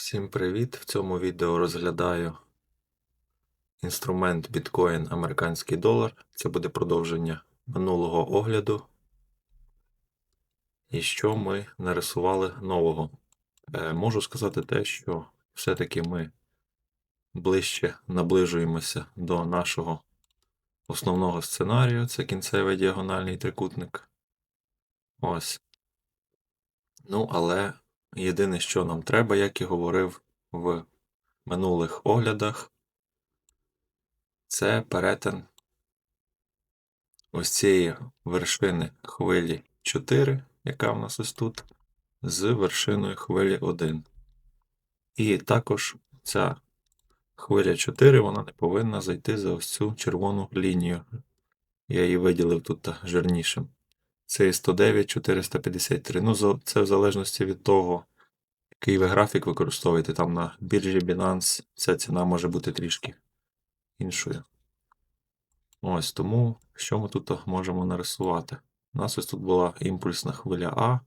Всім привіт! В цьому відео розглядаю інструмент біткоін американський долар. Це буде продовження минулого огляду. І що ми нарисували нового. Е, можу сказати те, що все-таки ми ближче наближуємося до нашого основного сценарію. Це кінцевий діагональний трикутник. Ось. Ну, але єдине, що нам треба, як і говорив в минулих оглядах, це перетин ось цієї вершини хвилі 4, яка в нас ось тут, з вершиною хвилі 1. І також ця хвиля 4 вона не повинна зайти за ось цю червону лінію. Я її виділив тут жирнішим. Це і 109 453. Ну, це в залежності від того, який ви графік використовуєте. Там на біржі Binance ця ціна може бути трішки іншою. Ось тому, що ми тут можемо нарисувати? У нас ось тут була імпульсна хвиля А.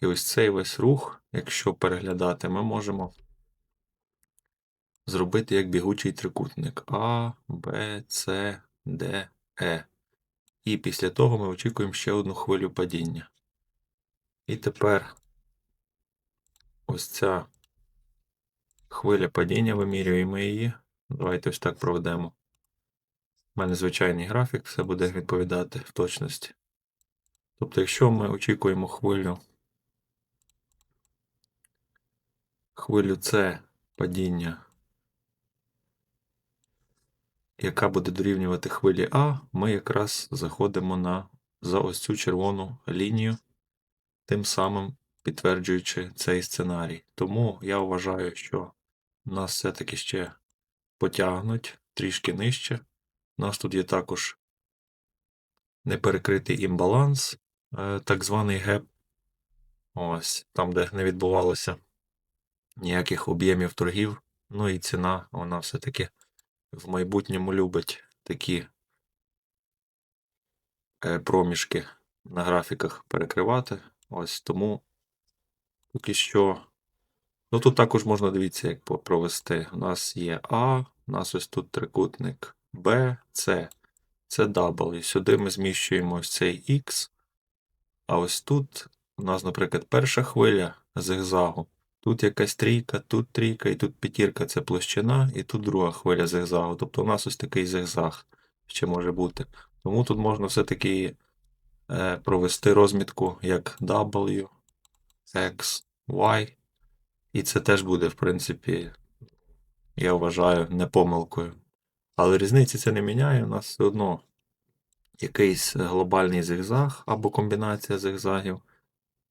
І ось цей весь рух, якщо переглядати, ми можемо зробити як бігучий трикутник А, Б, С, Д, Е. І після того ми очікуємо ще одну хвилю падіння. І тепер ось ця хвиля падіння, вимірюємо її. Давайте ось так проведемо. У мене звичайний графік, все буде відповідати в точності. Тобто, якщо ми очікуємо хвилю, хвилю С падіння, яка буде дорівнювати хвилі А, ми якраз заходимо на, за ось цю червону лінію, тим самим підтверджуючи цей сценарій. Тому я вважаю, що нас все-таки ще потягнуть трішки нижче. У нас тут є також неперекритий імбаланс, е, так званий геп. Ось, там, де не відбувалося ніяких об'ємів торгів. Ну і ціна, вона все-таки в майбутньому любить такі е, проміжки на графіках перекривати. Ось тому поки що. Ну тут також можна дивіться, як провести. У нас є А, у нас ось тут трикутник Б, С. Це W. Сюди ми зміщуємо ось цей X. А ось тут у нас, наприклад, перша хвиля зигзагу. Тут якась трійка, тут трійка, і тут п'ятірка це площина, і тут друга хвиля зигзагу. Тобто у нас ось такий зигзаг ще може бути. Тому тут можна все-таки е, провести розмітку як W, X, Y. І це теж буде, в принципі, я вважаю, не помилкою. Але різниці це не міняє, у нас все одно якийсь глобальний зигзаг або комбінація зигзагів.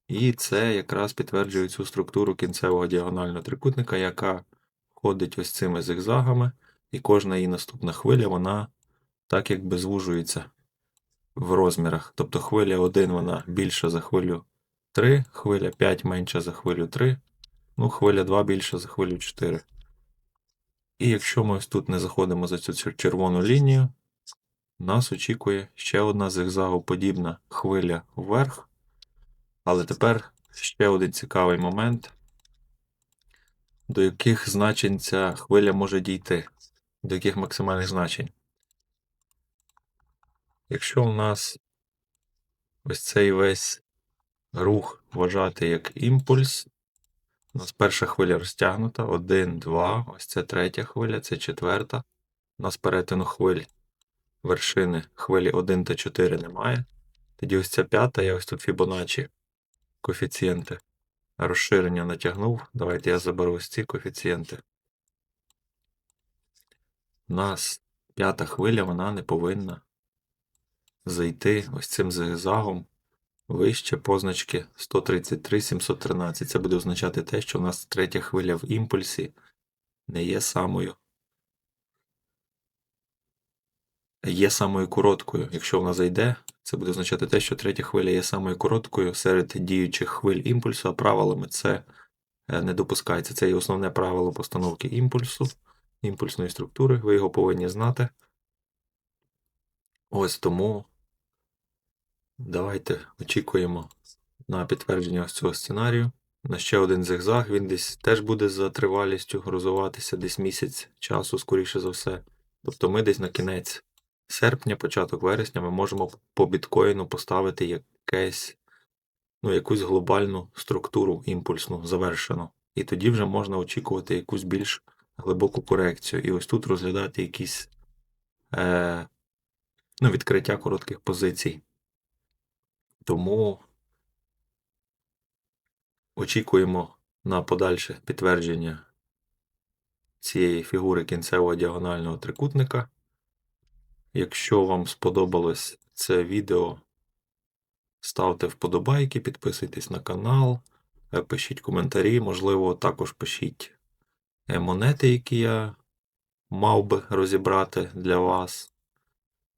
І це якраз підтверджує цю структуру кінцевого діагонального трикутника, яка ходить ось цими зигзагами, і кожна її наступна хвиля, вона так якби звужується в розмірах. Тобто хвиля 1 вона більша за хвилю 3, хвиля 5 менша за хвилю 3, ну хвиля 2 більша за хвилю 4. І якщо ми ось тут не заходимо за цю червону лінію, нас очікує ще одна зигзагоподібна хвиля вверх. Але тепер ще один цікавий момент, до яких значень ця хвиля може дійти, до яких максимальних значень. Якщо у нас ось цей весь рух вважати як імпульс, у нас перша хвиля розтягнута, 1, 2, ось це третя хвиля, це четверта. У нас перетину хвиль вершини хвилі 1 та 4 немає. Тоді ось ця п'ята, я ось тут Fibonacci коефіцієнти розширення натягнув. Давайте я заберу ось ці коефіцієнти. У нас п'ята хвиля, вона не повинна зайти ось цим зигзагом вище позначки 133 713. Це буде означати те, що у нас третя хвиля в імпульсі не є самою. Є самою короткою. Якщо вона зайде, це буде означати те, що третя хвиля є самою короткою серед діючих хвиль імпульсу, а правилами це е, не допускається. Це є основне правило постановки імпульсу, імпульсної структури. Ви його повинні знати. Ось тому давайте очікуємо на підтвердження ось цього сценарію. на ще один зигзаг. Він десь теж буде за тривалістю розвиватися десь місяць часу, скоріше за все. Тобто ми десь на кінець серпня, початок вересня ми можемо по біткоїну поставити якесь, ну, якусь глобальну структуру імпульсну завершену. І тоді вже можна очікувати якусь більш глибоку корекцію. І ось тут розглядати якісь е, ну, відкриття коротких позицій. Тому очікуємо на подальше підтвердження цієї фігури кінцевого діагонального трикутника. Якщо вам сподобалось це відео, ставте вподобайки, підписуйтесь на канал, е, пишіть коментарі, можливо, також пишіть е, монети, які я мав би розібрати для вас.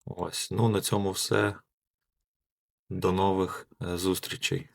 Ось, ну на цьому все. До нових е, зустрічей.